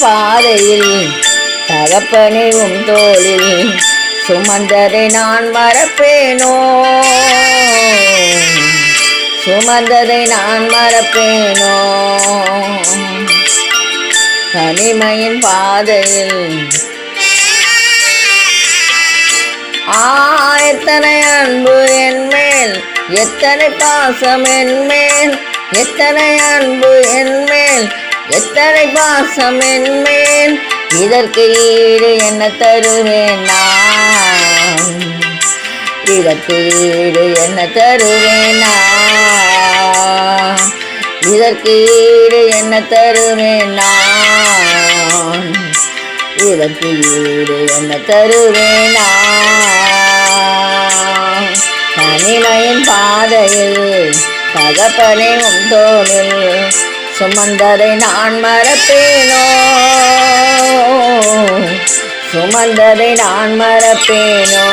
பாதையில் தகப்பனை உம் தோளில் சுமந்ததை நான் மறப்பேனோ? சுமந்ததை நான் மறப்பேனோ? தனிமையின் பாதையில் எத்தனை அன்பு என் மேல் எத்தனை பாசம் என் மேல் எத்தனை அன்பு என் மேல் எத்தனை பாசம் என்மேல் இதற்கு ஈடு என்ன தருவேன் நான்? இதற்கு ஈடு என்ன தருவேன் நான்? இதற்கு ஈடு என்ன தருவேன் நான்? இதற்கு ஈடு என்ன தருவேன் நான்? தனிமையின் பாதையில் தகப்பனே உன் சுமந்ததை நான் மறப்பேனோ? சுமந்ததை நான் மறப்பேனோ?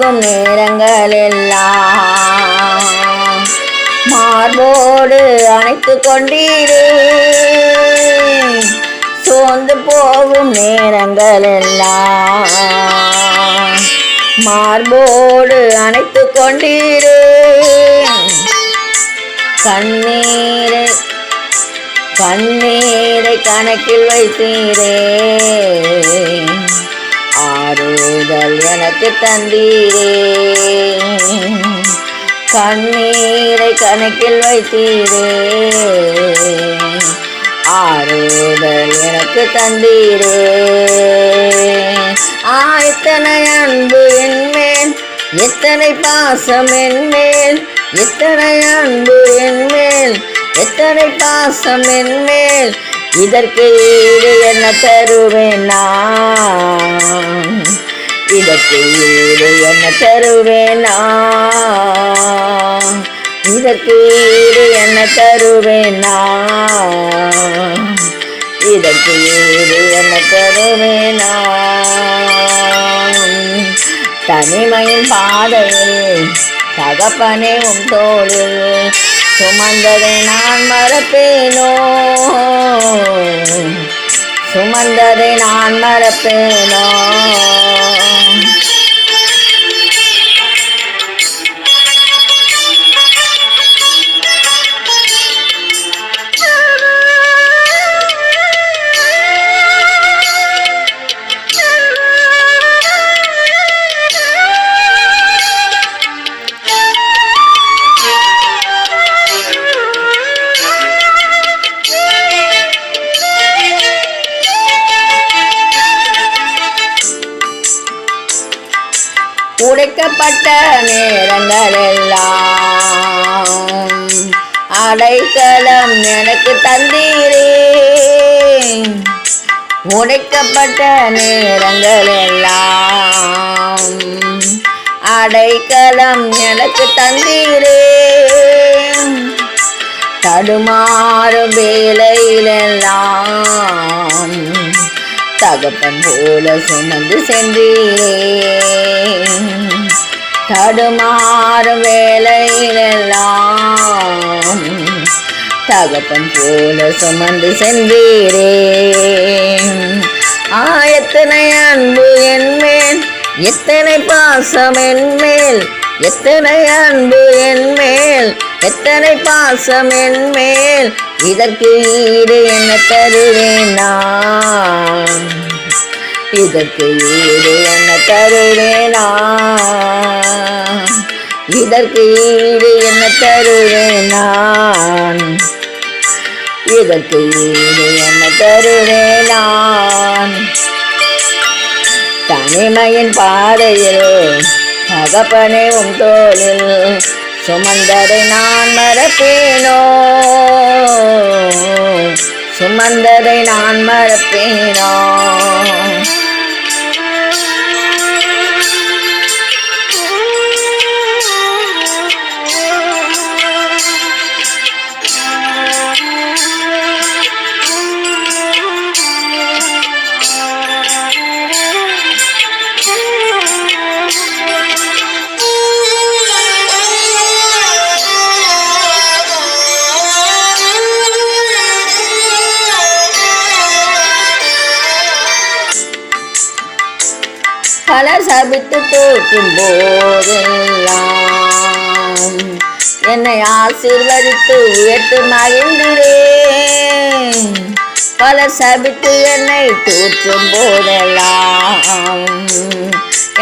போகும் நேரங்கள் எல்லாம் மார்போடு அணைத்து கொண்டீரே. சோர்ந்து போகும் நேரங்கள் எல்லாம் மார்போடு அணைத்து கொண்டீரே. கண்ணீரை கண்ணீரை கணக்கில் வைத்தீரே. ஆறுதல் எனக்கு தந்தீரே. கண்ணீரை கணக்கில் வைத்தீரே. ஆறுதல் எனக்கு தந்தீரே. ஆ எத்தனை அன்பு என்மேல் எத்தனை பாசம் என்மேல் எத்தனை அன்பு என்மேல் எத்தனை பாசம் என்மேல் இதற்கு ஈடு என்ன தருவேன்? நான் இதற்கு ஈடு என்ன தருவேன்? நான் இதற்கு ஈடு என்ன தருவேன்? நான் இதற்கு ஈடு என்ன தருவேன்? தனிமையின் பாதையில் தகப்பனே உன் தோழில் சுமந்ததை நான் மறப்பேனோ? சுமந்ததை நான் மறப்பேனோ? உடைக்கப்பட்ட நேரங்கள் எல்லாம் அடைக்கலம் எனக்கு தந்தீரே. உடைக்கப்பட்ட நேரங்கள் எல்லாம் அடைக்கலம் எனக்கு தந்தீரே. தடுமாறும் வேலையிலெல்லாம் தகப்பன் போல சுமந்து சென்றீரே. தடுமாறும் வேலையிலெல்லாம் தகப்பன் போல சுமந்து சென்றீரே. ஆயத்தனை அன்பு என்மேல் எத்தனை பாசம் என்மேல் எத்தனை அன்பு என்மேல் எத்தனை பாசம் என்மேல் இதற்கு ஈடு என்ன தருவேன் நான்? இதற்கு ஈடு என்ன தருவேனா? இதற்கு ஈடு என்ன தருவேனான் இதற்கு ஈடு என்ன தருவேனான் தனிமையின் பாதையில் தகப்பனே உன் தோளில் சுமந்ததை நான் மறப்பேனோ? சுமந்ததை நான் மறப்பேனோ? பல சபித்து தோற்றும் போதெல்லாம் என்னை ஆசீர்வதித்து உயர்த்து மகிழ்ந்திரேன் பல சபித்து என்னை தோற்றும் போதெல்லாம்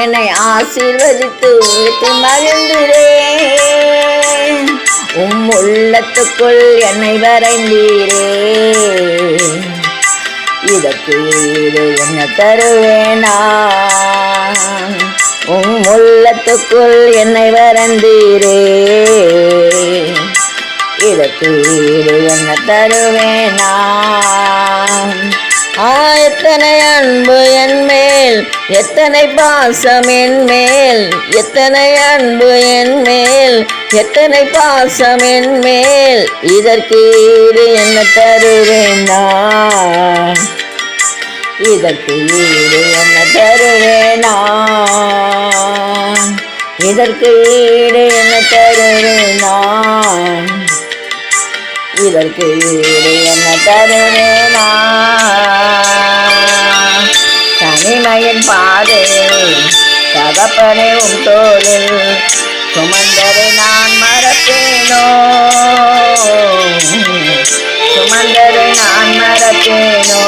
என்னை ஆசீர்வதித்து உயர்த்து மகிழ்ந்திரேன் உம் உள்ளத்துக்குள் என்னை வரைந்தீரே. இதற்கு ஈடு என்ன தருவேனா? உம் உள்ளத்துக்குள் என்னை வரந்தீரே இதற்கு என்ன தருவேனா ஆ எத்தனை அன்பு என் மேல் எத்தனை பாசம் என் மேல் எத்தனை அன்பு என் மேல் எத்தனை பாசம் என் மேல் இதற்கு ஈடு என்ன தருவேனா இதற்கு ஈடு என்ன தருவேனா இதற்கு ஈடு என்ன தருவேனா இதற்கு ஈடு என்ன தருவேனா தனிமையின் பாதை தகப்பனே உன் தோழில் சுமந்தரை நான் மறப்பேனோ? சுமந்தரை நான் மறப்பேனோ?